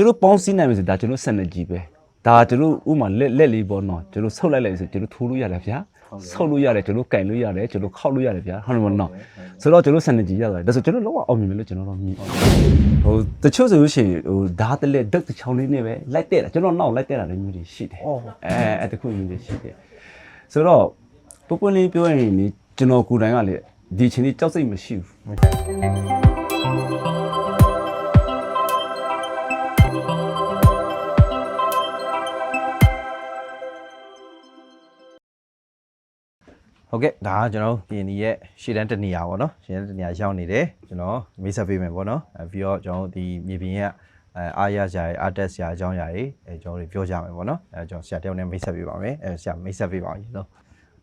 ကျွန်တော်ပေါင်းစည်းနိုင်မယ်ဆိုဒါကျွန်တော်ဆက်နေကြည့်ပဲဒါကျွန်တော်ဥမာလက်လက်လေးပေါ့နော်ကျွန်တော်ဆုတ်လိုက်လိုက်ဆိုကျွန်တော်ထိုးလို့ရတယ်ဗျာဆုတ်လို့ရတယ်ကျွန်တော်ကင်လို့ရတယ်ကျွန်တော်ခောက်လို့ရတယ်ဗျာဟုတ်တယ်မဟုတ်နော်ဆိုတော့ကျွန်တော်ဆက်နေကြည့်ရတယ်ဒါဆိုကျွန်တော်လောကအောင်မြင်မယ်လို့ကျွန်တော်တော့မြင်ဟိုတချို့ဆိုလို့ရှိရင်ဟိုဓာတ်တလက်ဒတ်တစ်ချောင်းလေးနဲ့ပဲလိုက်တဲ့တာကျွန်တော်နောက်လိုက်တဲ့တာလည်းမျိုးတွေရှိတယ်အဲအဲတခုမျိုးတွေရှိတယ်ဆိုတော့ပပွင့်လေးပြောရင်ဒီကျွန်တော်ကိုယ်တိုင်ကလေဒီအချိန်လေးကြောက်စိတ်မရှိဘူး ဟုတ်ကဲ့ဒါကကျွန်တော်ပြည်နီရဲ့ရှေ့တန်းတနေရာပေါ့နော်ရှေ့တန်းတနေရာရောက်နေတယ်ကျွန်တော်မိတ်ဆက်ပေးမယ်ပေါ့နော်အဲပြီးတော့ကျွန်တော်ဒီမြေပြင်ရဲ့အဲအားရစရာအားတက်စရာအကြောင်းအရာတွေအဲကျွန်တော်တို့ပြောကြမယ်ပေါ့နော်အဲကျွန်တော်ဆရာတယောက်နဲ့မိတ်ဆက်ပေးပါမယ်အဲဆရာမိတ်ဆက်ပေးပါဦးနော်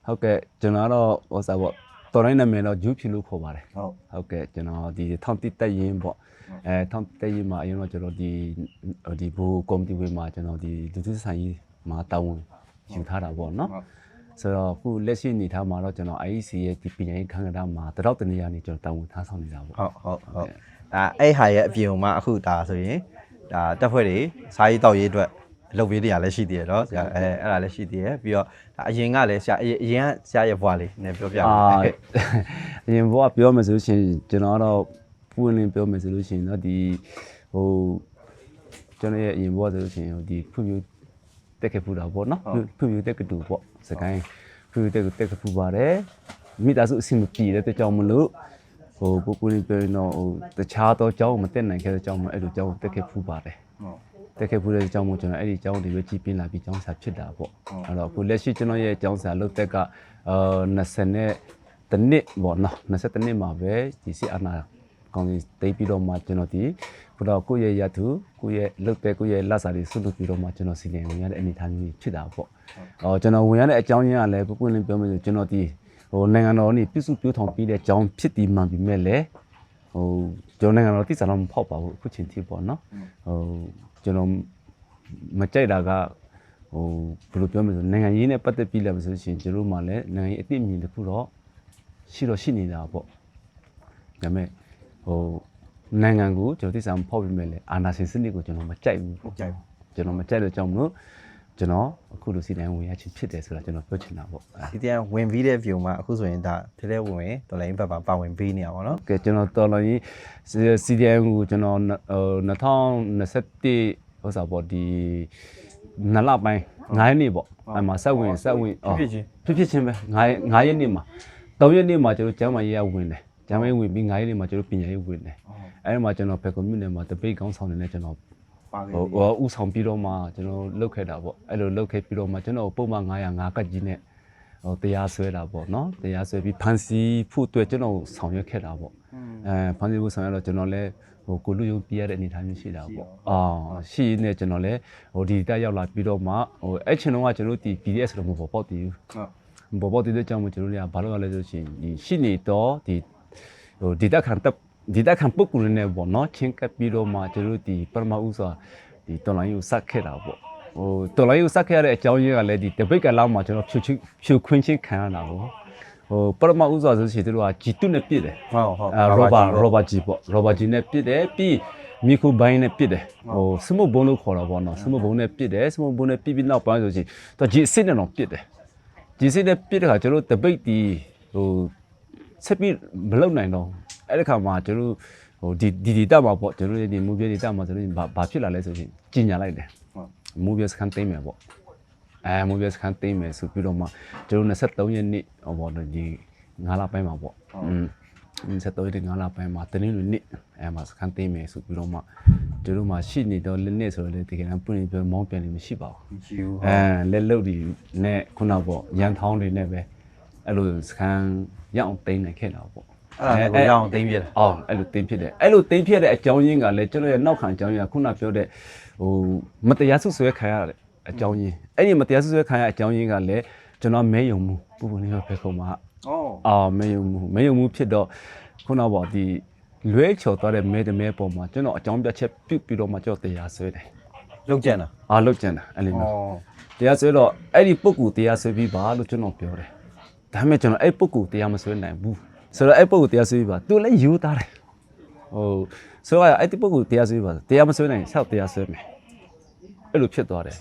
ဟုတ်ကဲ့ကျွန်တော်ကတော့ဟိုစားပေါ့တော်တိုင်းနာမည်တော့ဂျူးဖြူလို့ခေါ်ပါတယ်ဟုတ်ဟုတ်ကဲ့ကျွန်တော်ဒီထောင်တိတက်ရင်ပေါ့အဲထောင်တိတက်ရင်မှာအရင်တော့ကျွန်တော်ဒီဟိုဒီဘူကော်မတီဝင်မှာကျွန်တော်ဒီလူထုဆိုင်ကြီးမှာတာဝန်ယူထားတာပေါ့နော် ဆိုတော့အခုလက်ရှိအနေထားမှာတော့ကျွန်တော် IEC ရဲ့ဒီပညာရေးခန်းကဏ္ဍမှာတတော့တနေရာနေကျွန်တော်တာဝန်ထားဆောင်နေတာပေါ့ဟုတ်ဟုတ်ဟုတ်ဒါအဲ့ဟာရဲ့အပြင်မှာအခုဒါဆိုရင်ဒါတက်ဖွဲ့တွေစားရေးတောက်ရေးအတွက်လုပ်ပေးတရားလည်းရှိသေးတယ်နော်ဆရာအဲအဲ့ဒါလည်းရှိသေးတယ်ပြီးတော့ဒါအရင်ကလည်းဆရာအရင်အရင်ကဆရာရဲ့ဘွားလေးနည်းပြောပြပါအာဦးအရင်ဘောကပြောမယ်ဆိုလို့ရှိရင်ကျွန်တော်ကတော့ပွင့်လင်းပြောမယ်ဆိုလို့ရှိရင်တော့ဒီဟိုကျွန်တော်ရဲ့အရင်ဘောဆိုလို့ရှိရင်ဟိုဒီဖွံ့ဖြိုး တက်ခဲ့ဖူးတာပေါ့နော်ဖွံ့ဖြိုးတက်ကတူပေါ့စကိုင်းဖွံ့ဖြိုးတက်တက်ခဲ့ဖူးပါတယ်မိသားစုအဆင်မပြေတဲ့အတွက်ကြောင့်မလို့ဟိုပူပူလင်းပြောရင်တော့ဟိုတခြားသောအကြောင်းမတက်နိုင်ခဲ့တဲ့ကြောင့်မအဲ့လိုအကြောင်းတက်ခဲ့ဖူးပါတယ်တက်ခဲ့ဖူးတဲ့အကြောင်းမို့ကျွန်တော်အဲ့ဒီအကြောင်းတွေပဲကြည်ပြင်းလာပြီးအကြောင်းစာဖြစ်တာပေါ့အဲ့တော့အခုလက်ရှိကျွန်တော်ရဲ့အကြောင်းစာလုပ်တက်ကအာ20နဲ့တနစ်ပေါ့နော်20တနစ်မှာပဲဒီစီအနာ ကောင်းစီတိတ်ပြီးတော့မှကျွန်တော်ဒီဘုရားကိုယ့်ရဲ့ရထုကိုယ့်ရဲ့လုပ်တဲ့ကိုယ့်ရဲ့လက်စာတွေဆွလုပ်ပြီးတော့မှကျွန်တော်စီစဉ်ဝင်ရတဲ့အနေအထားမျိုးဖြစ်တာပေါ့အော်ကျွန်တော်ဝင်ရတဲ့အကြောင်းရင်းကလည်းပွပွင့်လင်းပြောမယ်ဆိုကျွန်တော်ဒီဟိုနိုင်ငံတော်နေပြစုပြထောင်ပြီးတဲ့အကြောင်းဖြစ်ဒီမှန်ပြီးမဲ့လေဟိုကျွန်တော်နိုင်ငံတော်တိကျတော့မဖောက်ပါဘူးအခုချိန်ထိပေါ့နော်ဟိုကျွန်တော်မကြိုက်တာကဟိုဘယ်လိုပြောမလဲဆိုနိုင်ငံရေးနဲ့ပတ်သက်ပြီးလည်းဆိုလို့ရှိရင်ကျွန်တော်တို့မှလည်းနိုင်ငံရေးအသိအမြင်တစ်ခုတော့ရှိတော့ရှိနေတာပေါ့ဒါပေမဲ့ ဟိုနိုင်ငံကိုကျွန်တော်သိစားမဖောက်ပြီးမဲ့လေအာဏာရှင်စနစ်ကိုကျွန်တော်မကြိုက်ဘူးပေါ့ကြိုက်ဘူးကျွန်တော်မကြိုက်လို့ကြောင့်မလို့ကျွန်တော်အခုလိုစီတိုင်းဝင်ရချင်းဖြစ်တယ်ဆိုတာကျွန်တော်ပြောချင်တာပေါ့အဲဒီတရားဝင်ပြီးတဲ့ view မှာအခုဆိုရင်ဒါထဲထဲဝင်ဝင်တော်လိုင်းဘက်မှာပါဝင်ပေးနေရပါတော့ကဲကျွန်တော်တော်တော်ကြီး CDM ကိုကျွန်တော်ဟို2021ဟိုစားပေါ့ဒီနလပိုင်း9ရက်နေ့ပေါ့အဲ့မှာဆက်ဝင်ဆက်ဝင်ဖြစ်ချင်းဖြစ်ဖြစ်ချင်းပဲ9 9ရက်နေ့မှာ3ရက်နေ့မှာကျွန်တော်ကျမ်းမာရေးရဝင်တယ် ကျမ်းမာရေးဝင်ပြီး9ရက်နေ့မှာကျွန်တော်ပညာရေးဝင်တယ်အဲ့ဒီမှာကျွန်တော်ဖက်ကွန်မြူနယ်မှာတပိတ်ကောင်းဆောင်နေနဲ့ကျွန်တော်ပါခဲ့ဟိုဟိုဥဆောင်ပြီးတော့မှကျွန်တော်လုတ်ခဲ့တာပေါ့အဲ့လိုလုတ်ခဲ့ပြီးတော့မှကျွန်တော်ပုံမှန်905ကတ်ကြီးနဲ့ဟိုတရားစွဲတာပေါ့နော်တရားစွဲပြီးဖန်စီဖို့အတွက်ကျွန်တော်ဆောင်ရွက်ခဲ့တာပေါ့အဲဖန်စီဖို့ဆောင်ရွက်တော့ကျွန်တော်လည်းဟိုကိုလူယုံပြရတဲ့အနေအထားမျိုးရှိတာပေါ့အာရှိနေကျွန်တော်လည်းဟိုဒီတက်ရောက်လာပြီးတော့မှဟိုအဲ့ချိန်တော့ကကျွန်တော်ဒီ PDF ဆိုတော့မပေါ်ပေါက်တည်ဘူးဟုတ်ဘောဘောတည်တဲ့ကြောင့်မို့ကျွန်တော်တို့ကဘာလို့လဲဆိုလို့ရှိရင်ဒီရှိနေတော့ဒီ ဟိုဒီတက်ခံတပ်ဒီတက်ခံပုဂ္ဂိုလ်နဲ့ပေါ့နော်ချင်းကပ်ပြီးတော့မှကျွန်တော်တို့ဒီပရမဥစွာဒီတော်လိုင်းကိုစက်ခဲ့တာပေါ့ဟိုတော်လိုင်းကိုစက်ခဲ့ရတဲ့အကြောင်းရင်းကလည်းဒီတပိတ်ကလောက်မှာကျွန်တော်ဖြူချင်းဖြူခွင်းချင်းခံရတာပေါ့ဟိုပရမဥစွာဆိုရှင်တို့ကဂျီတုနဲ့ပြစ်တယ်ဟုတ်ဟုတ်အာရောဘာရောဘာဂျီပေါ့ရောဘာဂျီနဲ့ပြစ်တယ်ပြီးမီခိုဘိုင်းနဲ့ပြစ်တယ်ဟိုစမုတ်ဘုံလို့ခေါ်တာပေါ့နော်စမုတ်ဘုံနဲ့ပြစ်တယ်စမုတ်ဘုံနဲ့ပြစ်ပြီးနောက်ပိုင်းဆိုရှင်တော့ဂျီအစ်စ်နဲ့တော့ပြစ်တယ်ဒီစိတ်နဲ့ပြစ်တဲ့ခါကျွန်တော်တပိတ်တီဟို ဆက်ပြီးမလုပ်နိုင်တော့အဲ့ဒီခါမှာကျွန်တော်ဟိုဒီဒီဒီတက်မှာပေါ့ကျွန်တော်ဒီမူပြဒီတက်မှာဆိုလို့ဘာဘာဖြစ်လာလဲဆိုရင်ကြီးညာလိုက်တယ်မူပြစကန်သိမ်းမယ်ပေါ့အဲမူပြစကန်သိမ်းမယ်ဆိုပြီးတော့မှကျွန်တော်23ရက်နေ့ဟောပေါ့ဒီ9လပိုင်းမှာပေါ့อืม23ရက်9လပိုင်းမှာတနင်္လာနေ့အဲမှာစကန်သိမ်းမယ်ဆိုပြီးတော့မှကျွန်တော်မှရှိနေတော့လက်နဲ့ဆိုတော့လေတကယ်တမ်းပြင်ပြမောင်းပြန်နေမရှိပါဘူးမရှိဘူးအဲလက်လုတ်တွေနဲ့ခုနပေါ့ရန်ထောင်းတွေနဲ့ပဲအဲ့လိုစကန် ရအောင်တိမ့်နေခဲ့တာပေါ့အဲ့ဒါကိုရအောင်သိမ်းပြတယ်အော်အဲ့လိုတိမ့်ဖြစ်တယ်အဲ့လိုတိမ့်ဖြစ်တဲ့အကြောင်းရင်းကလည်းကျွန်တော်ရဲ့နောက်ခံအကြောင်းရင်းကခုနပြောတဲ့ဟိုမတရားဆုဆွဲခံရတဲ့အကြောင်းရင်းအဲ့ဒီမတရားဆုဆွဲခံရတဲ့အကြောင်းရင်းကလည်းကျွန်တော်မဲယုံမှုပူပူနေပဲခုံမှာဩအာမဲယုံမှုမဲယုံမှုဖြစ်တော့ခုနပေါ့ဒီလွဲချော်သွားတဲ့မဲတမဲပေါ်မှာကျွန်တော်အကြောင်းပြချက်ပြုတ်ပြီးတော့မှကျွန်တော်တရားဆွဲတယ်လောက်ကျန်တာအားလုတ်ကျန်တာအဲ့လိုဩမျိုးတရားဆွဲတော့အဲ့ဒီပုဂ္ဂိုလ်တရားဆွဲပြီးပါလို့ကျွန်တော်ပြောတယ် ဒါပေမဲ့ကျွန်တော်အဲ့ပုဂ္ဂိုလ်တရားမဆွဲနိုင်ဘူးဆိုတော့အဲ့ပုဂ္ဂိုလ်တရားဆွဲပြီးပါသူလည်းယူသားတယ်ဟိုဆိုတော့အဲ့ဒီပုဂ္ဂိုလ်တရားဆွေးပါတရားမဆွေးနိုင်ဆောက်တရားဆွေးမယ်အဲ့လိုဖြစ်သွားတယ်ဩ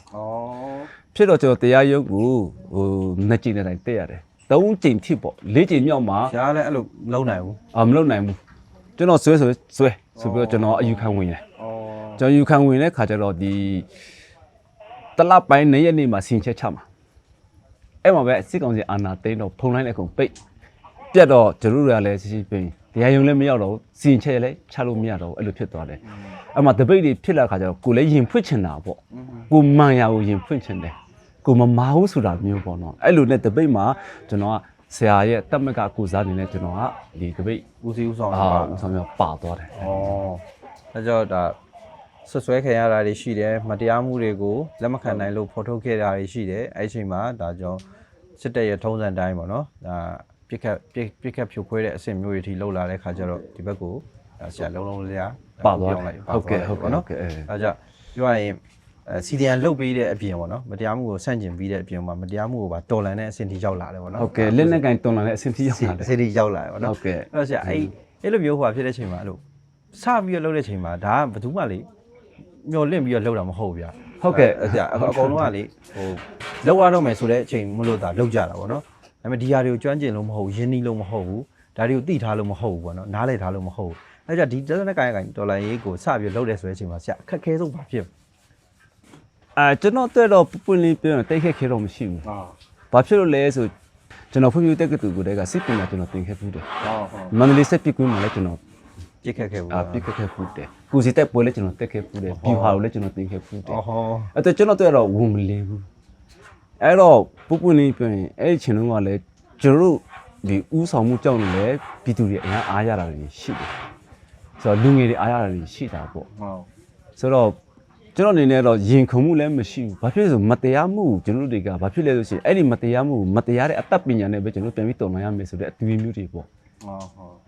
ဖြစ်တော့ကျွန်တော်တရားရုပ်ကိုဟိုနှစ်ကြိမ်နဲ့တိုင်တက်ရတယ်သုံးကြိမ်ဖြစ်ပေါ့လေးကြိမ်မြောက်မှာရှားလည်းအဲ့လိုမလုံးနိုင်ဘူးအာမလုပ်နိုင်ဘူးကျွန်တော်ဆွဲဆွဲဆွဲဆိုပြီးတော့ကျွန်တော်အယူခံဝင်တယ်ဩကျွန်တော်ယူခံဝင်တဲ့ခါကျတော့ဒီတလပိုင်းနေ့ရက်နေ့မှာဆင်ချက်ချမှာ အဲ့မှာပဲစစ်ကောင်စီအာဏာသိမ်းတော့ဖုံလိုက်တဲ့အကုန်ပိတ်ပြတ်တော့ကျွန်တော်တို့ကလည်းရှိရှိပြင်းတရားရုံလည်းမရောက်တော့ဘူးဆင်ချက်လည်းချလို့မရတော့ဘူးအဲ့လိုဖြစ်သွားတယ်အဲ့မှာတပိတ်တွေဖြစ်လာခါကျတော့ကိုလည်းရင်ဖွင့်ချင်တာပေါ့ကိုမှန်ရကိုရင်ဖွင့်ချင်တယ်ကိုမမာဘူးဆိုတာမျိုးပေါ့နော်အဲ့လိုနဲ့တပိတ်မှာကျွန်တော်ကဆရာရဲ့တက်မကကိုစားနေနဲ့ကျွန်တော်ကဒီတပိတ်ဦးစီးဦးဆောင်အာပါဦးဆောင်မျိုးပါသွားတယ်ဩဒါကြောင့်ဒါ ဆွဆွဲခံရတာတွေရှိတယ်မတရားမှုတွေကိုလက်မခံနိုင်လို့ဖော်ထုတ်ခဲ့တာတွေရှိတယ်အဲ့ဒီအချိန်မှာဒါကြောင့်စစ်တပ်ရဲ့ထုံးစံတိုင်းပေါ့နော်ဒါပြစ်ခတ်ပြစ်ပြစ်ခတ်ဖြိုခွဲတဲ့အဆင့်မျိုးတွေထိလှုပ်လာတဲ့ခါကျတော့ဒီဘက်ကိုဒါဆရာလုံးလုံးလေးပါသွားတယ်ဟုတ်ကဲ့ဟုတ်ကဲ့နော်ဟုတ်ကဲ့အဲအဲကြောင့်ပြောရရင်အဲစီဒီအန်လုတ်ပေးတဲ့အပြင်ပေါ့နော်မတရားမှုကိုဆန့်ကျင်ပြီးတဲ့အပြင်မှာမတရားမှုကိုပါတော်လန်တဲ့အဆင့်ထိရောက်လာတယ်ပေါ့နော်ဟုတ်ကဲ့လက်နဲ့ကင်တွန်လာတဲ့အဆင့်ထိရောက်လာတယ်အဆင့်ထိရောက်လာတယ်ပေါ့နော်ဟုတ်ကဲ့အဲ့တော့ဆရာအဲ့အဲ့လိုမျိုးဟိုဖြစ်တဲ့အချိန်မှာအဲ့လိုစပြီးတော့လှုပ်တဲ့အချိန်မှာဒါကဘယ်သူမှလေ မျောလင့်ပြီးတော့လှုပ်တာမဟုတ်ဘူးဗျာဟုတ်ကဲ့အဲ့ဆရာအကုန်လုံးကလေဟိုလှုပ်ရတော့မယ်ဆိုတဲ့အချိန်မလို့သာလှုပ်ကြတာပေါ့နော်ဒါပေမဲ့ဒီဟာတွေကိုကျွမ်းကျင်လို့မဟုတ်ဘူးရင်းနှီးလို့မဟုတ်ဘူးဒါတွေကိုသိထားလို့မဟုတ်ဘူးပေါ့နော်နားလည်ထားလို့မဟုတ်ဘူးအဲ့ကြင့်ဒီတက်တဲ့ကိုင်ကိုင်ဒေါ်လာရေးကိုစပြီးတော့လှုပ်တယ်ဆိုတဲ့အချိန်မှာဆရာအခက်ခဲဆုံးဘာဖြစ်အဲကျွန်တော်တွေ့တော့ပွပွလင်းပြောရင်တိတ်ခက်ခဲတော့မရှိဘူးအာဘာဖြစ်လို့လဲဆိုကျွန်တော်ဖွံ့ဖြိုးတက်ကတူကိုတည်းကစစ်ပညာကျွန်တော်သင်ခဲ့ဘူးတယ်ဟုတ်ဟုတ်မန္တလေးစစ်ပစ်ကွင်းမှာလည်းကျွန်တော် ပြစ်ခက်ခဲ့ဘူးအာပြစ်ခက်ခဲ့ဘူးတယ်ကုစီတက်ပွဲလည်းကျွန်တော်တက်ခဲ့ဘူးတယ်ဘီဟာကိုလည်းကျွန်တော်သင်ခဲ့ဘူးတယ်အော်ဟောအဲ့တော့ကျွန်တော်တွေ့တော့ဝင်မလင်းဘူးအဲ့တော့ပွပွလင်းပြောရင်အဲ့ဒီချိန်လုံးကလည်းကျွန်တော်တို့ဒီဥဆောင်မှုကြောင့်လည်းပြည်သူတွေအများအားရတာတွေရှိတယ်ဆိုတော့လူငယ်တွေအားရတာတွေရှိတာပေါ့ဟုတ်ဆိုတော့ကျွန်တော်အနေနဲ့တော့ရင်ခုန်မှုလည်းမရှိဘူး။ဘာဖြစ်လဲဆိုမတရားမှုကိုကျွန်တော်တို့တွေကဘာဖြစ်လဲဆိုရှင်အဲ့ဒီမတရားမှုကိုမတရားတဲ့အတတ်ပညာနဲ့ပဲကျွန်တော်တို့ပြန်ပြီးတုံ့ပြန်ရမယ်ဆိုတဲ့အသွေးမျိုးတွေပေါ့ဟုတ်ဟုတ်။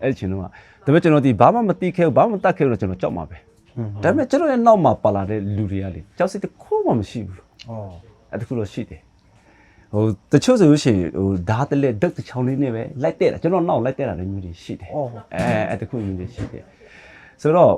အဲ့ဒီချင်းတော့ကဒါပေမဲ့ကျွန်တော်ဒီဘာမှမသိခဲ့ဘူးဘာမှမတတ်ခဲ့ဘူးတော့ကျွန်တော်ကြောက်မှာပဲ။ဒါပေမဲ့ကျွန်တော်ရဲ့နောက်မှာပါလာတဲ့လူတွေကလေကြောက်စိတ်တစ်ခုမှမရှိဘူးအော်။အဲ့ဒါခုတော့ရှိတယ်။ဟိုတချို့ဆိုလို့ရှိရင်ဟိုဓာတ်တလက်ဒုတ်တစ်ချောင်းလေးနဲ့ပဲလိုက်တဲ့တာကျွန်တော်နောက်လိုက်တဲ့တာလည်းမျိုးတွေရှိတယ်အော်အဲအဲ့တခုမျိုးတွေရှိတယ်ဆိုတော့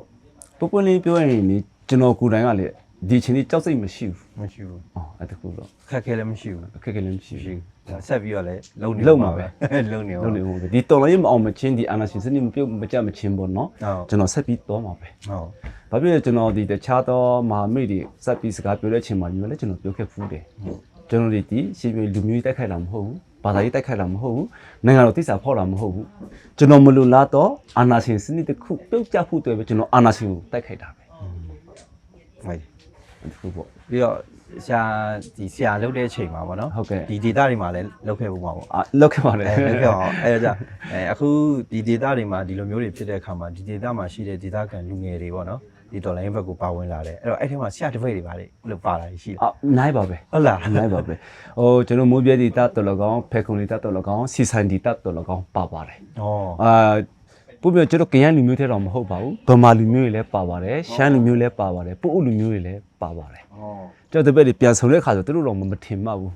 ပပွလေးပြောရင်လေကျွန်တော်ကိုယ်တိုင်ကလေဒီချင်းလေးကြောက်စိတ်မရှိဘူးမရှိဘူးအော်အဲ့တခုတော့ခက်ခဲလည်းမရှိဘူးအခက်အခဲလည်းမရှိရှိဘူးဘူးဒါ ဆက်ပြီးတော့လည်းလုံနေလုံမှာပဲလုံနေလုံးနေဟုတ်ပဲဒီတော်လည်းမအောင်မချင်းဒီအာနာရှင်စနစ်မပြုတ်မကြမချင်းပေါ့နော်ဟုတ်ကျွန်တော်ဆက်ပြီးတော့မှာပဲဟုတ်ဘာဖြစ်လဲကျွန်တော်ဒီတခြားသောမဟာမိတ်တွေဆက်ပြီးစကားပြောတဲ့အချိန်မှာမျိုးလည်းကျွန်တော်ပြောခဲ့ဖူးတယ်ကျွန်တော်ဒီဒီရှင်ပြည်လူမျိုးတိုက်ခိုက်တာမဟုတ်ဘူးဘာသာရေးတိုက်ခိုက်တာမဟုတ်ဘူးနိုင်ငံတော်တိစာဖောက်တာမဟုတ်ဘူးကျွန်တော်မလိုလားတော့အာနာရှင်စနစ်တစ်ခုပြုတ်ကျဖို့အတွက်ပဲကျွန်တော်အာနာရှင်ကိုတိုက်ခိုက်တာပဲဟို ဒီခုပေါ့ပြီးတော့ဆရာဒီဆရာလုပ်တဲ့အချိန်မှာပေါ့နော်ဟုတ်ကဲ့ဒီ data တွေမှာလည်းလုပ်ခဲ့ဖို့မှာပေါ့အာလောက်ခဲ့ပါတယ်အဲလုပ်ခဲ့အောင်အဲဒါကြောင့်အဲအခုဒီ data တွေမှာဒီလိုမျိုးတွေဖြစ်တဲ့အခါမှာဒီ data မှာရှိတဲ့ data ကန်လူငယ်တွေပေါ့နော်ဒီ dollar ဘက်ကိုပါဝင်လာတယ်အဲ့တော့အဲ့ထဲမှာဆရာတစ်ပိတ်တွေပါလေလို့ပါလာရှိတယ်အာနိုင်ပါပဲဟုတ်လားနိုင်ပါပဲဟိုကျွန်တော်မိုးပြဲဒီတတ်တော်လကောင်ဖဲခုံဒီတတ်တော်လကောင်စီဆိုင်ဒီတတ်တော်လကောင်ပါပါတယ်ဩအာ ပို့ပြကျွန်တော်ကရန်လူမျိုးထဲတော့မဟုတ်ပါဘူးဗမာလူမျိုးတွေလည်းပါပါတယ်ရှမ်းလူမျိုးလည်းပါပါတယ်ပို့အုပ်လူမျိုးတွေလည်းပါပါတယ်ဩကျွန်တော်တပည့်တွေပြန်ဆုံတဲ့ခါဆိုသူတို့တော့မထင်မှဘူး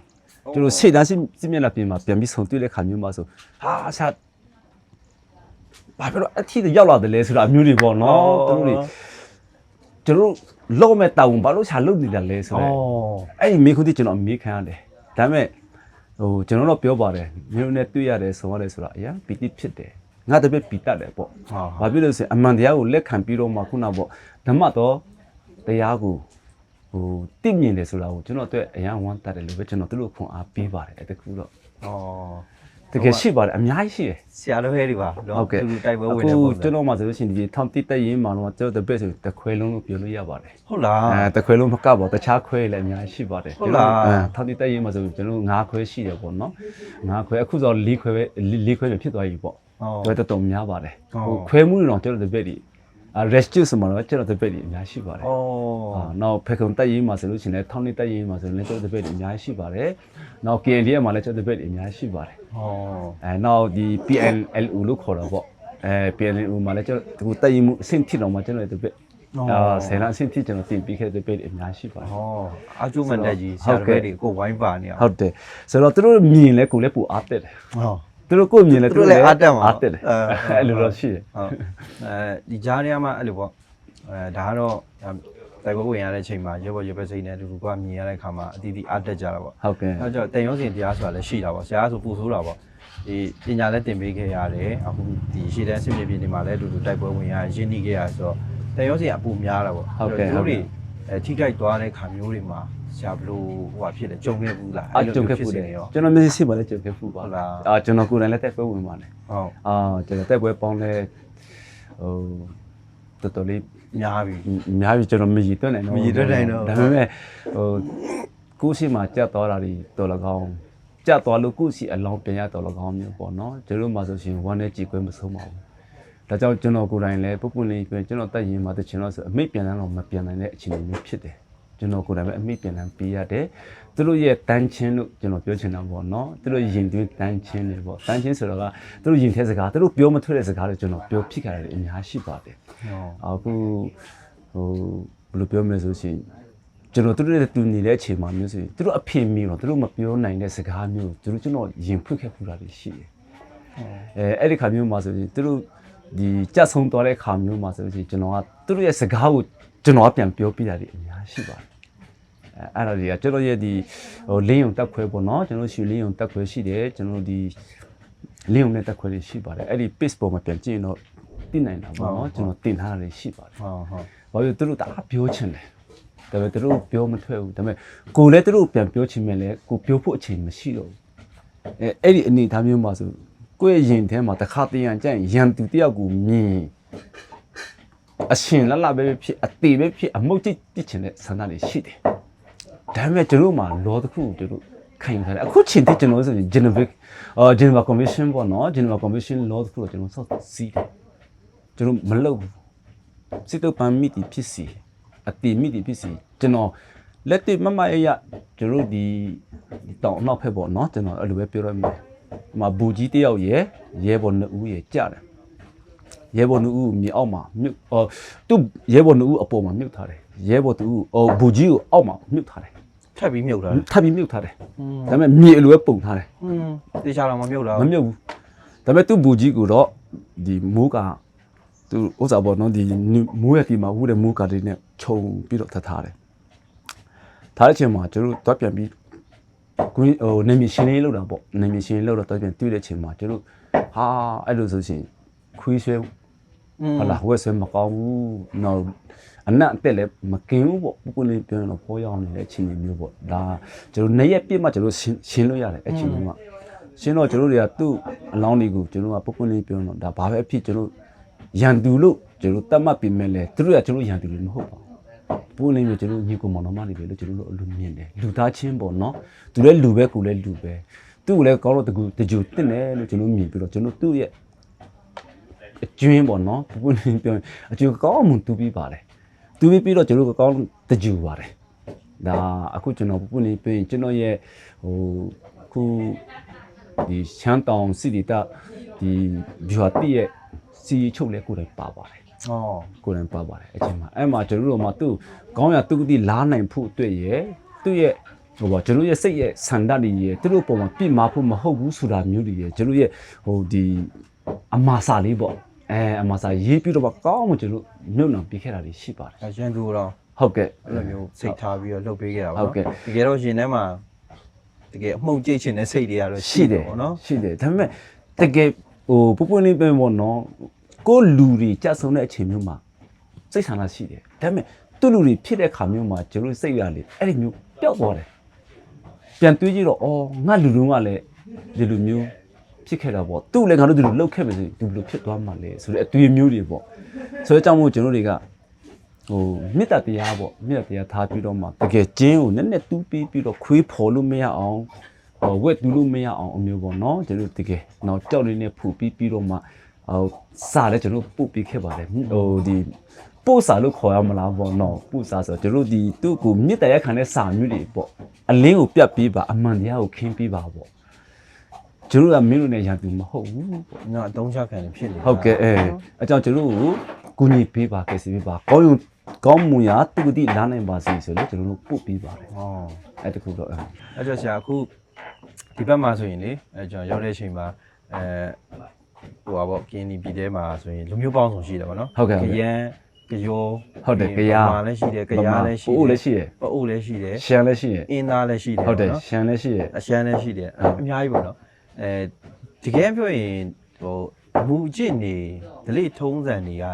ကျွန်တော်စိတ်တန်းစစ်စစ်မျက်နှာပြင်မှာပြန်ပြီးဆုံတွေ့တဲ့ခါမျိုးမှာဆိုဟာဆရာဘာဖြစ်လို့အထီးရောက်လာတယ်လဲဆိုတာအမျိုးတွေပေါ့နော်သူတို့တွေကျွန်တော်လုံးမဲ့တောင်းဘာလို့ဆရာလုပ်နေတာလဲဆိုဩတော့အဲ့ဒီမိခုတိကျွန်တော်အမေးခံရတယ်ဒါပေမဲ့ဟိုကျွန်တော်တော့ပြောပါတယ်မျိုးနဲ့တွေ့ရတယ်ဆိုရတယ်ဆိုတာအရာပီတိဖြစ်တယ် ငါတပည့်ပီတတ်တယ်ပေါ့ဟာဘာဖြစ်လို့လဲဆိုရင်အမှန်တရားကိုလက်ခံပြီးတော့မှခုနပေါ့ဓမ္မတော့တရားကိုဟိုတည်မြင်တယ်ဆိုတာကိုကျွန်တော်အတွက်အရာဝမ်းတတ်တယ်လို့ပဲကျွန်တော်တို့ခွန်အားပေးပါတယ်အဲ့တခုတော့ဩတကယ်ရှိပါတယ်အများကြီးရှိတယ်ဆရာတို့ဟဲတွေပါနော်ဟုတ်ကဲ့သူတိုက်ပွဲဝင်အခုနေပုံစံကျွန်တော်မှဆိုလို့ရှိရင်ဒီထောင်တိတက်ရင်မှတော့ကျွန်တော်တပည့်ဆိုတခွဲလုံးလို့ပြောလို့ရပါတယ်ဟုတ်လားအဲတခွဲလုံးမကပါဘူးတခြားခွဲလည်းအများကြီးရှိပါတယ်ဟုတ်လားအဲထောက်တိတက်ရေးမှာဆိုကျွန်တော်၅ခွဲရှိတယ်ပေါ့နော်၅ခွဲအခုဆို၄ခွဲပဲ၄ခွဲပဲဖြစ်သွားပြီပေါ့ ဩတော်တော်များပါတယ်ဟုတ်ဟိုခွဲမှုတွေတော့ကျွန်တော်တပည့်တွေအဲ rescue ဆိုမှတော့ကျွန်တော်တပည့်တွေအများရှိပါတယ်ဩအာနောက်ဖက်ကုံတက်ရေးမှာဆိုလို့ရှိရင်လည်းထောင်းနေတက်ရေးမှာဆိုရင်လည်းကျွန်တော်တပည့်တွေအများကြီးရှိပါတယ်နောက် KNDF မှာလည်းကျွန်တော်တပည့်တွေအများကြီးရှိပါတယ်ဩအဲနောက်ဒီ PNLU လို့ခေါ်တာပေါ့အဲ PNLU မှာလည်းကျွန်တော်ဒီတက်ရေးမှုအဆင့်ထိတော့မှကျွန်တော်တပည့်အာဆယ်လအဆင့်ထိကျွန်တော်တင်ပြီးခဲ့တဲ့တပည့်တွေအများရှိပါတယ်ဩအာကျူမန်တက်ကြီးဆရာတို့ဟဲတွေကိုဝိုင်းပါနေအောင်ဟုတ်တယ်ဆိုတော့သူတို့မြင်လဲကိုလည်းပူအားတက်တယ်ဟော သူတို့ကိုယ်မြင်လဲသူတို့လည်းအားတက်မှာအားတက်တယ်အဲအဲ့လိုတော့ရှိတယ်ဟုတ်အဲဒီကြားထဲမှာအဲ့လိုပေါ့အဲဒါကတော့တိုက်ပွဲဝင်ရတဲ့အချိန်မှာရုပ်ဘောရုပ်ပဲစိတ်နဲ့အတူတူကမြင်ရတဲ့အခါမှာအတီးတီးအားတက်ကြတာပေါ့ဟုတ်ကဲ့အဲကြောင့်တန်ရုံးစင်တရားဆိုတာလည်းရှိတာပေါ့ဆရာကဆိုပူဆိုးတာပေါ့ဒီပညာလည်းသင်ပေးခဲ့ရတယ်အခုဒီရှေ့တန်းစစ်မြေပြင်တွေမှာလည်းအတူတူတိုက်ပွဲဝင်ရရင်းနှီးခဲ့ရဆိုတော့တန်ရုံးစင်အပူများတာပေါ့တို့တွေအဲထိခိုက်သွားတဲ့ခါမျိုးတွေမှာ ဆရာဘလို့ဟိုဟာဖြစ်တယ်ကြုံခဲ့ဘူးလားအာကြုံခဲ့ဖူးတယ်ကျွန်တော်မျက်စိရှိမှလည်းကြုံခဲ့ဖူးပါဟုတ်လားအာကျွန်တော်ကိုယ်တိုင်လည်းတက်ပွဲဝင်ပါတယ်ဟုတ်အာကျွန်တော်တက်ပွဲပေါင်းလဲဟိုတော်တော်လေးများပြီအများကြီးကျွန်တော်မရည်တွက်နိုင်တော့မရည်တွက်နိုင်တော့ဒါပေမဲ့ဟိုကိုယ့်ရှိမှကြက်သွားတာတွေတော်လကောင်းကြက်သွားလို့ကိုယ့်ရှိအလောင်းပြန်ရတော်လကောင်းမျိုးပေါ့နော်ကျွန်တော်မှဆိုရှင်ဝမ်းနဲ့ကြည်ခွဲမဆုံးပါဘူးဒါကြောင့်ကျွန်တော်ကိုယ်တိုင်လည်းပုပ်ပွင့်လေးပြန်ကျွန်တော်တက်ရင်မှတချင်တော့ဆိုအမိတ်ပြန်လန်းတော့မပြန်နိုင်တဲ့အခြေအနေမျိုးဖြစ်တယ် ကျွန်တော်ကိုယ်တိုင်ပဲအမိတ်ပြန်လန်းပေးရတယ်သူတို့ရဲ့တန်းချင်းလို့ကျွန်တော်ပြောချင်တာပေါ့နော်သူတို့ရင်သွင်းတန်းချင်းတွေပေါ့တန်းချင်းဆိုတော့ကသူတို့ရင်ထဲစကားသူတို့ပြောမထွက်တဲ့စကားတွေကျွန်တော်ပြောဖြစ်ကြတယ်အများရှိပါတယ်ဟုတ်အခုဟိုဘယ်လိုပြောမလဲဆိုရှင်ကျွန်တော်တို့ရဲ့တူနေတဲ့အချိန်မှာမျိုးဆိုရင်သူတို့အဖေမျိုးတော့သူတို့မပြောနိုင်တဲ့စကားမျိုးသူတို့ကျွန်တော်ရင်ဖွင့်ခဲ့ပူတာတွေရှိတယ်အဲအဲ့ဒီခါမျိုးမှာဆိုရင်သူတို့ဒီကြက်ဆုံးသွားတဲ့ခါမျိုးမှာဆိုရင်ကျွန်တော်ကသူတို့ရဲ့စကားကို ကျွန်တော်ကပြန်ပြောပြတာတွေအများရှိပါတယ်အဲအဲ့ဒါတွေကကျွန်တော်ရဲ့ဒီဟိုလင်းယုံတက်ခွဲပေါ့နော်ကျွန်တော်ရှိလင်းယုံတက်ခွဲရှိတယ်ကျွန်တော်ဒီလင်းယုံနဲ့တက်ခွဲတွေရှိပါတယ်အဲ့ဒီ page ပေါ်မှာပြန်ကြည့်ရင်တော့သိနိုင်တာပေါ့နော်ကျွန်တော်တင်ထားတာတွေရှိပါတယ်ဟုတ်ဟုတ်ဘာလို့သူတို့တအားပြောချင်တယ်ဒါပေမဲ့သူတို့ပြောမထွက်ဘူးဒါပေမဲ့ကိုယ်လည်းသူတို့ပြန်ပြောချင်မယ်လေကိုပြောဖို့အချိန်မရှိတော့ဘူးအဲအဲ့ဒီအနေအထားမျိုးမှာဆိုကိုယ့်ရဲ့ရင်ထဲမှာတစ်ခါတည်းရန်ကြရင်ရန်သူတယောက်ကိုမြင် အရှင်လလပဲဖြစ်အသေးပဲဖြစ်အမုတ်တိတိချင်တဲ့ဆန္ဒတွေရှိတယ်ဒါပေမဲ့ကျွန်တော်မှာလောတစ်ခုကိုကျွန်တော်ခံယူထားတယ်အခုချိန်ထိကျွန်တော်ဆိုရင် Geneva အော် Geneva Convention ပေါ့နော် Geneva Convention law တစ်ခုကိုကျွန်တော်စောင့်စီးတယ်ကျွန်တော်မလုပ်ဘူးစစ်တော့ပန်မိတီဖြစ်စီအတီမိတီဖြစ်စီကျွန်တော်လက်တွေ့မမရရကျွန်တော်ဒီဒီတောင်နောက်ဖက်ပေါ့နော်ကျွန်တော်အဲ့လိုပဲပြောရမယ်ဒီမှာဘူကြီးတယောက်ရယ်ရဲဘော်နှစ်ဦးရယ်ကြတယ် ရဲဘော်နှစ်ဦးမြေအောက်မှာမြုပ်အော်သူ့ရဲဘော်နှစ်ဦးအပေါ်မှာမြုပ်ထားတယ်ရဲဘော်တူအော်ဘူကြီးကိုအောက်မှာမြုပ်ထားတယ်ထပ်ပြီးမြုပ်တာထပ်ပြီးမြုပ်ထားတယ်ဒါပေမဲ့မြေအလိုပဲပုံထားတယ်ဟွန်းတေချာတော့မမြုပ်တာမမြုပ်ဘူးဒါပေမဲ့သူ့ဘူကြီးကိုတော့ဒီမိုးကသူဥစ္စာပေါ့နော်ဒီမိုးရဲ့ဒီမှာဝူတဲ့မိုးကလေးနဲ့ခြုံပြီးတော့ထပ်ထားတယ်ထားတဲ့အချိန်မှာကျွန်တော်တို့တွားပြန်ပြီးကိုဟိုနေမီရှင်းလေးလောက်တာပေါ့နေမီရှင်းလေးလောက်တော့တွားပြန်တွေ့တဲ့အချိန်မှာကျွန်တော်ဟာအဲ့လိုဆိုရှင်ခွေးဆွဲ ဟုတ်လားဝက်ဆွဲမကောင်းဘူးနော်အနက်အတက်လည်းမကင်းဘူးပေါ့ပုပ်ပွလေးပြောရင်တော့ပေါ်ရောက်နေတဲ့အချိန်မျိုးပေါ့ဒါကျွန်တော်နှစ်ရက်ပြည့်မှကျွန်တော်ရှင်းရှင်းလို့ရတယ်အချိန်မျိုးကရှင်းတော့ကျွန်တော်တွေကသူ့အလောင်းတွေကိုကျွန်တော်ကပုပ်ပွင့်လေးပြောတော့ဒါဘာပဲအဖြစ်ကျွန်တော်ရန်သူလို့ကျွန်တော်တတ်မှတ်ပြင်မဲ့လဲသူတို့ကကျွန်တော်ရန်သူတွေမဟုတ်ပါဘူးပုံလေးမျိုးကျွန်တော်ညီကောင်မောင်နှမတွေပဲလို့ကျွန်တော်တို့အလူမြင်တယ်လူသားချင်းပေါ့နော်သူလည်းလူပဲကိုလည်းလူပဲသူ့ကိုလည်းကောင်းတော့တကူတကြူတင်တယ်လို့ကျွန်တော်မြင်ပြီးတော့ကျွန်တော်သူ့ရဲ့ အကျွင်းပေါ့နော်ပုပ်ပွင့်လေးပြောရင်အကျွင်းကောင်းမှတူပြီးပါတယ်တူပြီးပြီးတော့ကျွန်တော်ကောင်းတကြူပါတယ်ဒါအခုကျွန်တော်ပုပ်ပွင့်လေးပြောရင်ကျွန်တော်ရဲ့ဟိုခုဒီရှမ်းတောင်စစ်တီတာဒီဘီဟာတီရဲ့စီချုပ်လဲကိုယ်တိုင်ပါပါတယ်ဟောကိုယ်တိုင်ပါပါတယ်အချိန်မှာအဲ့မှာကျွန်တော်တို့ကမှသူ့ကောင်းရသူ့တီလားနိုင်ဖို့အတွက်ရယ်သူ့ရဲ့ဟိုပါကျွန်တော်ရဲ့စိတ်ရဲ့ဆန္ဒတွေရယ်သူတို့ပုံမှာပြစ်မှာဖို့မဟုတ်ဘူးဆိုတာမျိုးတွေရယ်ကျွန်တော်ရဲ့ဟိုဒီအမာစာလေးပေါ့ အဲအမာစာရေးပြီးတော့ကောင်းမှကျွန်တော်မြုပ်နှံပြခဲ့တာတွေရှိပါတယ်အရှင်သူတော့ဟုတ်ကဲ့အဲ့လိုမျိုးစိတ်ထားပြီးတော့လှုပ်ပေးခဲ့တာပေါ့ဟုတ်ကဲ့တကယ်တော့ရှင်ထဲမှာတကယ်အမှုန်ကြိတ်ချင်တဲ့စိတ်တွေကတော့ရှိတယ်ပေါ့နော်ရှိတယ်ဒါပေမဲ့တကယ်ဟိုပူပွင့်လေးပဲပေါ့နော်ကိုယ့်လူတွေကြက်ဆုံးတဲ့အချိန်မျိုးမှာစိတ်ဆန္ဒရှိတယ်ဒါပေမဲ့သူ့လူတွေဖြစ်တဲ့ခါမျိုးမှာကျွန်တော်စိတ်ရလေအဲ့ဒီမျိုးပျောက်သွားတယ်ပြန်တွေးကြည့်တော့အော်ငါလူလုံးကလည်းဒီလိုမျိုး ဖြစ်ခဲ့တာပေါ့သူ့လည်းငါတို့ဒီလိုလောက်ခဲ့မယ်ဆိုရင်ဒီလိုဖြစ်သွားမှလေဆိုတဲ့အတွေ့အမျိုးတွေပေါ့ဆိုတော့ကြောင့်မို့ကျွန်တော်တွေကဟိုမေတ္တာတရားပေါ့မေတ္တာတရားထားပြီးတော့မှတကယ်ကျင်းကိုနည်းနည်းတူးပြီးပြီးတော့ခွေးဖော်လို့မရအောင်ဟိုဝက်တူးလို့မရအောင်အမျိုးပေါ့နော်ကျွန်တော်တို့တကယ်တော့ကြောက်လေးနဲ့ဖူပြီးပြီးတော့မှဟိုစားလဲကျွန်တော်ပို့ပြီးခဲ့ပါတယ်ဟိုဒီပို့စားလို့ခေါ်ရမလားပေါ့နော်ပို့စားဆိုတော့ကျွန်တော်တို့ဒီသူ့ကိုမြစ်တရက်ခံတဲ့စာမျိုးတွေပေါ့အလင်းကိုပြတ်ပြီးပါအမှန်တရားကိုခင်းပြီးပါပေါ့ ကျွန်တော်ကမင်းတို့နဲ့ရန်သူမဟုတ်ဘူးပေါ့ညအတုံးချခံနေဖြစ်နေဟုတ်ကဲ့အဲအကြောင်းကျွန်တော်တို့ကိုကူညီပေးပါကဲစီပေးပါကောင်းရင်ကောင်းမွန်ရာသူတိလာနိုင်ပါစေဆိုလို့ကျွန်တော်တို့ပို့ပြီးပါတယ်ဟောအဲ့တခုတော့အဲအဲ့တော့ဆရာအခုဒီဘက်မှာဆိုရင်လေအဲကျွန်တော်ရောက်တဲ့အချိန်မှာဟိုပါပေါ့ကင်းဒီပြည်ထဲမှာဆိုရင်လူမျိုးပေါင်းစုံရှိတယ်ပေါ့နော်ဟုတ်ကဲ့ဟုတ်ကဲ့ကရန်ကယောဟုတ်တယ်ပြီးကယားဗမာလည်းရှိတယ်ကရားလည်းရှိပအိုးလည်းရှိတယ်ပအိုးလည်းရှိတယ်ရှမ်းလည်းရှိတယ်အင်းသားလည်းရှိတယ်ဟုတ်တယ်ပေါ့နော်ရှမ်းလည်းရှိတယ်အရှမ်းလည်းရှိတယ်အများကြီးပေါ့နော် အဲတကယ်ပြောရင်ဟိုအမူအကျင့်နေဒလိထုံးစံတွေက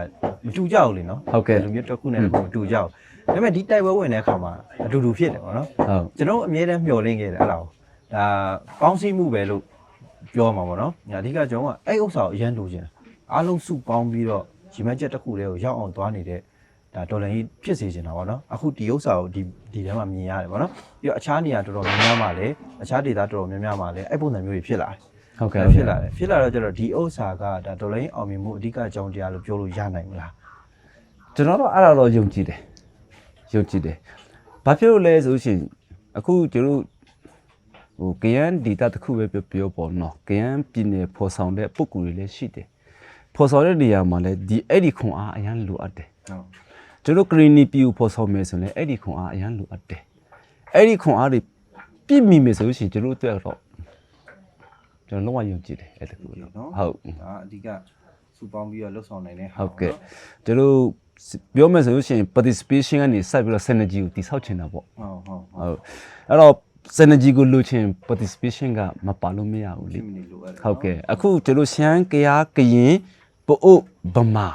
မတူကြဘူးလေနော်ဟုတ်ကဲ့လူမျိုးတစ်ခုနဲ့တစ်ခုမတူကြဘူးဒါပေမဲ့ဒီတိုက်ပွဲဝင်တဲ့အခါမှာအတူတူဖြစ်တယ်ပေါ့နော်ဟုတ်ကျွန်တော်အမြဲတမ်းမျှော်လင့်ခဲ့တယ်အဲ့ဒါကိုဒါပေါင်းစည်းမှုပဲလို့ပြောမှာပေါ့နော်အဓိကကျွန်တော်ကအဲ့ဥစ္စာကိုအရန်လိုချင်တယ်အားလုံးစုပေါင်းပြီးတော့ရီမက်ချက်တစ်ခုတည်းကိုရောက်အောင်သွားနေတဲ့ ဒါဒေါ်လာကြီးဖြစ်စေချင်တာပေါ့နော်အခုဒီဥစ္စာကိုဒီဒီထဲမှာမြင်ရတယ်ပေါ့နော်ပြီးတော့အခြားနေရာတော်တော်များများမှာလည်းအခြားဒေသတော်တော်များများမှာလည်းအဲ့ပုံစံမျိုးတွေဖြစ်လာတယ်ဟုတ်ကဲ့ဖြစ်လာတယ်ဖြစ်လာတော့ကျတော့ဒီဥစ္စာကဒါဒေါ်လာကြီးအောင်မြင်မှုအဓိကအကြောင်းတရားလို့ပြောလို့ရနိုင်မလားကျွန်တော်တော့အဲ့ဒါတော့ယုံကြည်တယ်ယုံကြည်တယ်ဘာဖြစ်လို့လဲဆိုလို့ရှိရင်အခုကျွန်တော်ဟိုကယန်းဒေတာတစ်ခုပဲပြောပြောပေါ့နော်ကယန်းပြည်နယ်ဖော်ဆောင်တဲ့ပုံကူတွေလည်းရှိတယ်ဖော်ဆောင်တဲ့နေရာမှာလည်းဒီအဲ့ဒီခွန်အားအရန်လိုအပ်တယ်ဟုတ် ကျွန်တော်ဂရီနီပီကိုဖော်ဆောင်မယ်ဆိုရင်လည်းအဲ့ဒီခွန်အားအရန်လိုအပ်တယ်အဲ့ဒီခွန်အားတွေပြည့်မီမယ်ဆိုလို့ရှိရင်ကျွန်တော်တို့အတွက်တော့ကျွန်တော်လုံးဝယုံကြည်တယ်အဲ့ဒါကိုတော့ဟုတ်ဒါအဓိကစုပေါင်းပြီးတော့လှုပ်ဆောင်နိုင်တဲ့ဟာဟုတ်ကဲ့ကျွန်တော်ပြောမယ်ဆိုလို့ရှိရင် participation ကနေဆက်ပြီးတော့ synergy ကိုတိဆောက်ချင်တာပေါ့ဟုတ်ဟုတ်ဟုတ်အဲ့တော့ synergy ကိုလိုချင် participation ကမပါလို့မရဘူးလေဒီမနေလိုအပ်တယ်ဟုတ်ကဲ့အခုကျွန်တော်ရှမ်းကရားကရင်ပအို့ဗမာ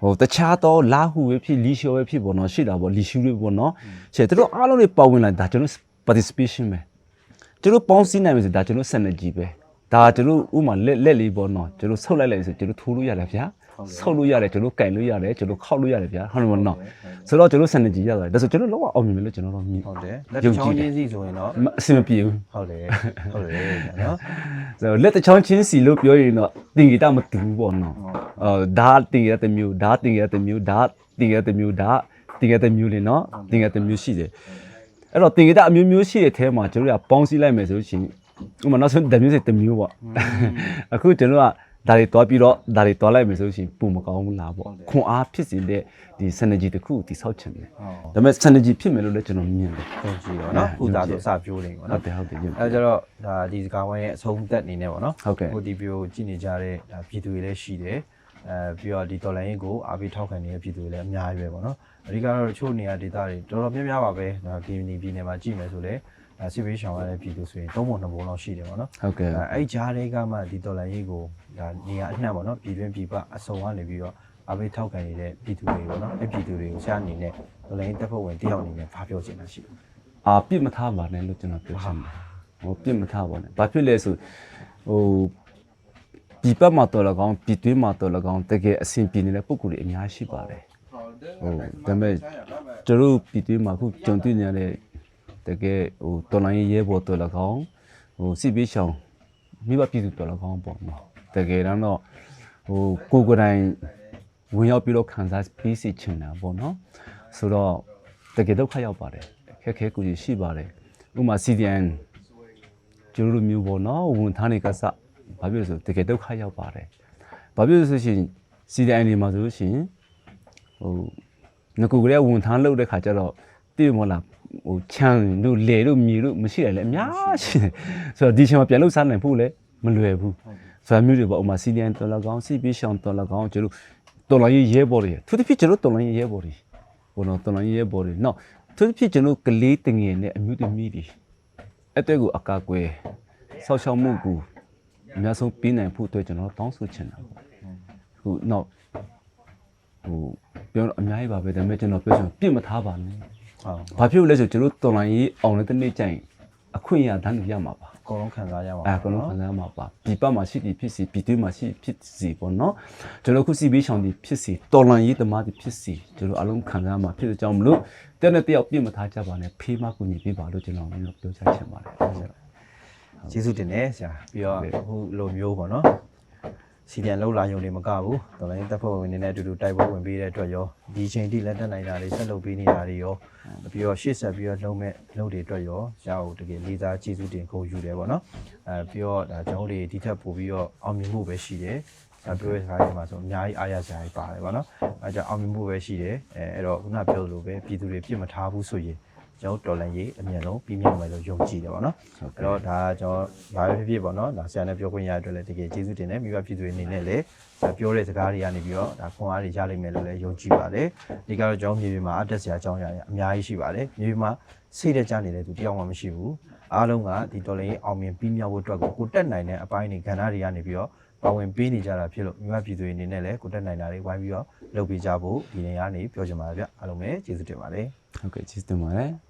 ဟိုတခြားတော့လာဟုပဲဖြစ်လီရှောပဲဖြစ်ပေါ့နော်ရှိတာပေါ့လီရှူတွေပေါ့နော်ရှေ့တို့အားလုံးတွေပါဝင်လာဒါကျွန်တော် participation ပဲကျွန်တော်ပေါင်းစည်းနိုင်မယ်ဆိုဒါကျွန်တော် synergy ပဲဒါကျွန်တော်ဥမာလက်လက်လေးပေါ့နော်ကျွန်တော်ဆုတ်လိုက်လိုက်ဆိုကျွန်တော်ထိုးလို့ရတယ်ဗျာ ဆုတ်လို့ရတယ်ကျွန်တော်ကင်လို့ရတယ်ကျွန်တော်ခောက်လို့ရတယ်ဗျာဟုတ်တယ်မနော်ဆိုတော့ကျွန်တော် synergy ရတယ်ဒါဆိုကျွန်တော်လုံးဝအောင်မြင်မယ်လို့ကျွန်တော်တော့မြင်ဟုတ်တယ်လက်တစ်ချောင်းချင်းစီဆိုရင်တော့မအဆင်မပြေဘူးဟုတ်တယ်ဟုတ်တယ်နော်ဆိုတော့လက်တစ်ချောင်းချင်းစီလို့ပြောရင်တော့တင်ဂီတမတူဘူးပေါ့နော်အော်ဒါတင်ဂီတတစ်မျိုးဒါတင်ဂီတတစ်မျိုးဒါတင်ဂီတတစ်မျိုးဒါတင်ဂီတတစ်မျိုးလေနော်တင်ဂီတတစ်မျိုးရှိတယ်အဲ့တော့တင်ဂီတအမျိုးမျိုးရှိတဲ့အထဲမှာကျွန်တော်တို့ကပေါင်းစည်းလိုက်မယ်ဆိုလို့ရှိရင်ဥပမာနောက်ဆုံးတစ်မျိုးစီတစ်မျိုးပေါ့အခုကျွန်တော်က ဒါတွေတွားပြီးတော့ဒါတွေတွားလိုက်မယ်ဆိုလို့ရှိရင်ပုံမကောင်းဘူးလားပေါ့ခွန်အားဖြစ်စေတဲ့ဒီ synergy တစ်ခုကိုတိဆောက်ချင်တယ်ဒါပေမဲ့ synergy ဖြစ်မယ်လို့လည်းကျွန်တော်မြင်တယ်ဟုတ်ကြည့်ရောနော်ခုသာဆိုအစပြိုးနေပေါ့ဟုတ်နော်တယ်ဟုတ်တယ်ယုံအဲကြတော့ဒါဒီစကားဝိုင်းရဲ့အဆုံးသက်အနေနဲ့ပေါ့နော်ဟုတ်ကဲ့ဟိုဒီဗီဒီယိုကြည့်နေကြတဲ့ဒါပြည်သူတွေလည်းရှိတယ်အဲပြီးတော့ဒီတော်လိုင်းကိုအားပေးထောက်ခံနေတဲ့ပြည်သူတွေလည်းအများကြီးပဲပေါ့နော်အဓိကတော့တချို့နေရာဒေသတွေတော်တော်များများပါပဲဒါကင်းနီပြည်နယ်မှာကြည့်မယ်ဆိုလည်းဒါစစ်ပေးရှောင်ရတဲ့ပြည်သူဆိုရင်သုံးပုံနှစ်ပုံလောက်ရှိတယ်ပေါ့နော်ဟုတ်ကဲ့အဲအဲ့ကြားတွေကမှဒီတော်လိုင်းရေးကို ဒါနေရာအနှံ့ပေါ့နော်ပြည်တွင်းပြည်ပအစုံကနေပြီးတော့အားပေးထောက်ခံနေတဲ့ပြည်သူတွေပေါ့နော်အဲ့ပြည်သူတွေကိုဆရာအနေနဲ့တော်လိုင်းတပ်ဖွဲ့ဝင်တယောက်အနေနဲ့ဖားပြောချင်တာရှိတယ်အာပြစ်မထားပါနဲ့လို့ကျွန်တော်ပြောချင်တယ်ဟိုပြစ်မထားပါနဲ့ဘာဖြစ်လဲဆိုဟိုဒီပတ်မှာတော်လကောင်ပြည်တွင်းမှာတော်လကောင်တကယ်အဆင်ပြေနေတဲ့ပုံကူတွေအများရှိပါတယ်ဟိုဒါပေမဲ့ကျတို့ပြည်တွင်းမှာခုကြုံတွေ့နေရတဲ့တကယ်ဟိုတော်လိုင်းရဲဘော်တော်လကောင်ဟိုစစ်ပေးရှောင်မိဘပြည်သူတော်လကောင်ပေါ့နော် တကယ်တော့ဟိုကိုယ်ကိုယ်တိုင်ဝင်ရောက်ပြီးတော့ခံစားပြီးစီချင်တာပေါ့နော်ဆိုတော့တကယ်ဒုက္ခရောက်ပါတယ်ခက်ခဲကူကြီးရှိပါတယ်ဥပမာ CDN ကျတို့လိုမျိုးပေါ့နော်ဝန်ထမ်းတွေကစဘာဖြစ်လို့လဲဆိုတကယ်ဒုက္ခရောက်ပါတယ်ဘာဖြစ်လို့လဲဆိုရှင် CDN တွေမှာဆိုလို့ရှိရင်ဟိုငကူကလေးဝန်ထမ်းလုပ်တဲ့ခါကျတော့တည်မလားဟိုချမ်းတို့လေတို့မြေတို့မရှိတယ်လေအများရှိတယ်ဆိုတော့ဒီချိန်မှာပြန်လို့စားနိုင်ဖို့လည်းမလွယ်ဘူးဆိုတော့ မျိုးတွေပေါ့ဥပမာ CDN တော်လကောင်း CP ရှောင်းတော်လကောင်းကျတို့တော်လိုင်းရဲဘော်တွေသူတစ်ဖြစ်ကျတို့တော်လိုင်းရဲဘော်တွေဘုံတော်တော်လိုင်းရဲဘော်တွေနော်သူတစ်ဖြစ်ကျတို့ကလေးတငယ်နဲ့အမျိုးသမီးတွေအဲ့တဲ့ကိုအကာအကွယ်ဆောက်ရှောက်မှုကိုအများဆုံးပြီးနိုင်ဖို့အတွက်ကျွန်တော်တောင်းဆိုချင်တာပေါ့ခုနောက်ဟိုပြောတော့အများကြီးပါပဲဒါပေမဲ့ကျွန်တော်ပြောချင်ပြစ်မထားပါနဲ့ဟုတ်ဘာဖြစ်လို့လဲဆိုကျွန်တော်တော်လိုင်းရေးအောင်တဲ့နေ့ကျရင်အခွင့်အရေးတန်းတူရမှာပါအ ကုန်လုံးခံစားရမှာအဲအကုန်လုံးခံစားရမှာပါဒီပတ်မှာရှိသည်ဖြစ်စီပြည်တွင်းမှာရှိဖြစ်စီပေါ့နော်ကျွန်တော်ခုစီဘေးရှောင်သည်ဖြစ်စီတော်လိုင်းရေးသမားသည်ဖြစ်စီကျွန်တော်အလုံးခံစားရမှာဖြစ်တဲ့ကြောင့်မလို့တဲ့နဲ့တယောက်ပြစ်မထားကြပါနဲ့ဖေးမကူညီပေးပါလို့ကျွန်တော်ပြောချင်ပါတယ်ကျေးဇူးတင်တယ်ဆရာပြီးတော့အခုလိုမျိုးပေါ့နော် စီဒီအန်လောက်လာယုံနေမကဘူးတော်လိုင်းတပ်ဖွဲ့ဝင်နေတဲ့အတူတူတိုက်ပွဲဝင်ပေးတဲ့အတွက်ရောဒီချိန်ထိလက်တက်နိုင်တာတွေဆက်လုပ်ပေးနေတာတွေရောပြီးတော့ရှေ့ဆက်ပြီးတော့လုံးမဲ့လုပ်တွေအတွက်ရောဆရာကိုတကယ်လေးစားကျေးဇူးတင်ကိုယူတယ်ပေါ့နော်အဲပြီးတော့ဒါကျွန်တော်တို့ဒီထက်ပို့ပြီးတော့အောင်မြင်မှုပဲရှိတယ်ဆရာပြောတဲ့စကားတွေမှာဆိုအများကြီးအားရစရာတွေပါတယ်ပေါ့နော်အဲကြောင့်အောင်မြင်မှုပဲရှိတယ်အဲအဲ့တော့ခုနပြောသလိုပဲပြည်သူတွေပြစ်မထားဘူးဆိုရင် ကျွန်တော်တော်လန်ရေးအမြင်ဆုံးပြီးမြောက်မယ်လို့ယုံကြည်တယ်ပေါ့နော်အဲ့တော့ဒါကကျွန်တော်ဘာပဲဖြစ်ဖြစ်ပေါ့နော်ဒါဆရာနဲ့ပြောခွင့်ရတဲ့အတွက်လည်းတကယ်ကျေးဇူးတင်တယ်မိဘပြည်သူတွေအနေနဲ့လည်းဆရာပြောတဲ့စကားတွေကနေပြီးတော့ဒါခွန်အားတွေရလိမ့်မယ်လို့လည်းယုံကြည်ပါတယ်ဒီကတော့ကျွန်တော်မြေပြင်မှာအတက်ဆရာအကြောင်းအရာတွေအများကြီးရှိပါတယ်မြေပြင်မှာစိတ်တကြနေတဲ့သူတယောက်မှမရှိဘူးအားလုံးကဒီတော်လန်ရေးအောင်မြင်ပြီးမြောက်ဖို့အတွက်ကိုကိုတက်နိုင်တဲ့အပိုင်းတွေကဏ္ဍတွေကနေပြီးတော့ပါဝင်ပေးနေကြတာဖြစ်လို့မိဘပြည်သူတွေအနေနဲ့လည်းကိုတက်နိုင်တာတွေဝိုင်းပြီးတော့လုပ်ပေးကြဖို့ဒီနေရာကနေပြောချင်ပါတယ်ဗျအားလုံးပဲကျေးဇူးတင်ပါတယ်ဟုတ်ကဲ့ကျေးဇူးတင်ပါတယ်